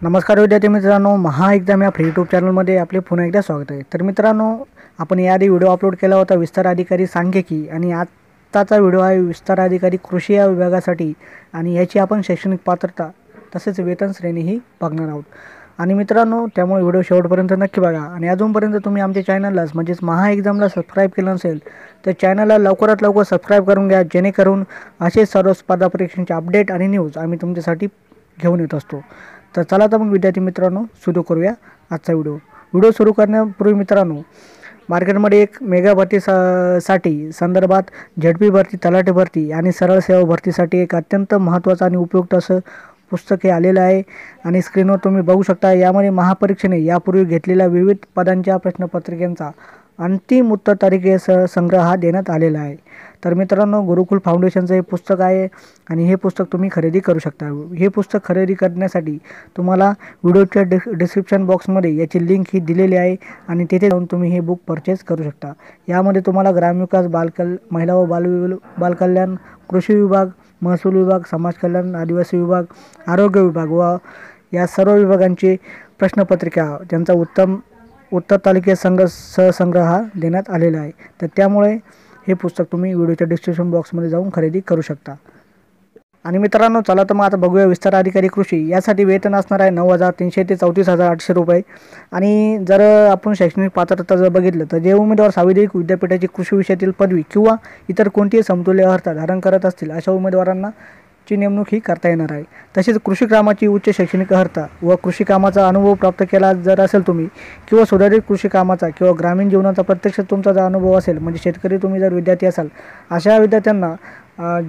नमस्कार विद्यार्थी मित्रांनो महा एक्झाम या फ्री यूट्यूब चॅनलमध्ये आपले पुन्हा एकदा स्वागत आहे. तर मित्रांनो आपण याआधी व्हिडिओ अपलोड केला होता विस्तार अधिकारी सांख्यिकी आणि आत्ताचा व्हिडिओ आहे विस्तार अधिकारी कृषी या विभागासाठी आणि याची आपण शैक्षणिक पात्रता तसेच वेतन श्रेणीही बघणार आहोत. आणि मित्रांनो त्यामुळे व्हिडिओ शेवटपर्यंत नक्की बघा. आणि अजूनपर्यंत तुम्ही आमच्या चॅनललाच म्हणजेच महा एक्झामला सबस्क्राईब केलं नसेल तर चॅनलला लवकरात लवकर सबस्क्राईब करून घ्या जेणेकरून असे सर्व स्पर्धा परीक्षांचे अपडेट आणि न्यूज आम्ही तुमच्यासाठी घेऊन येत असतो. तर चला तर मग विद्यार्थी मित्रांनो सुरू करूया आजचा व्हिडिओ. व्हिडिओ सुरू करण्यापूर्वी मित्रांनो मार्केटमध्ये एक मेगा भरती सा साठी संदर्भात झडपी भरती तलाठी भरती आणि सरळ सेवा भरतीसाठी एक अत्यंत महत्त्वाचं आणि उपयुक्त असं पुस्तक हे आलेलं आहे. आणि स्क्रीनवर तुम्ही बघू शकता यामध्ये महापरीक्षेने यापूर्वी घेतलेल्या विविध पदांच्या प्रश्नपत्रिकांचा अंतिम उत्तर तारीखे स संग्रह हा देण्यात आलेला आहे. तर मित्रांनो गुरुकुल फाउंडेशनचं हे पुस्तक आहे आणि हे पुस्तक तुम्ही खरेदी करू शकता. हे पुस्तक खरेदी करण्यासाठी तुम्हाला व्हिडिओच्या डिस डिस्क्रिप्शन बॉक्समध्ये याची लिंक ही दिलेली आहे आणि तिथे जाऊन तुम्ही हे बुक परचेस करू शकता. यामध्ये तुम्हाला ग्रामविकास बालकल महिला व बाल बालकल्याण कृषी विभाग महसूल विभाग समाज कल्याण आदिवासी विभाग आरोग्य विभाग व या सर्व विभागांची प्रश्नपत्रिका त्यांचा उत्तम उत्तर तालुक्यात संघ सहसंग्रह हा देण्यात आलेला आहे. तर त्यामुळे हे पुस्तक तुम्ही व्हिडिओच्या डिस्क्रिप्शन बॉक्समध्ये जाऊन खरेदी करू शकता. आणि मित्रांनो चला तर मग आता बघूया विस्तार अधिकारी कृषी. यासाठी वेतन असणार आहे नऊ हजार तीनशे ते चौतीस हजार आठशे रुपये. आणि जर आपण शैक्षणिक पात्रता जर बघितलं तर जे उमेदवार साविधिक विद्यापीठाची कृषी विषयातील पदवी किंवा इतर कोणतीही समतुल्य अर्थ धारण करत असतील अशा उमेदवारांना ची नेमणूक ही करता येणार आहे. तसेच कृषी कामाची उच्च शैक्षणिक अर्हता व कृषी कामाचा अनुभव प्राप्त केला जर असेल तुम्ही किंवा सुधारित कृषी कामाचा किंवा ग्रामीण जीवनाचा प्रत्यक्ष तुमचा जर अनुभव असेल म्हणजे शेतकरी तुम्ही जर विद्यार्थी असाल अशा विद्यार्थ्यांना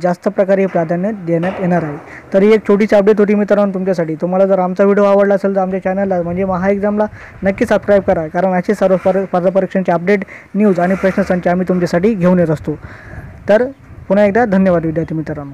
जास्त प्रकारे प्राधान्य देण्यात येणार आहे. तर ही एक छोटीशी अपडेट होती मित्रांनो तुमच्यासाठी. तुम्हाला जर आमचा व्हिडिओ आवडला असेल तर आमच्या चॅनलला म्हणजे महा एक्झामला नक्की सबस्क्राईब करा. कारण असे सर्व स्पर्धा परीक्षांचे अपडेट न्यूज आणि प्रश्नसंच आम्ही तुमच्यासाठी घेऊन येत असतो. तर पुन्हा एकदा धन्यवाद विद्यार्थी मित्रांनो.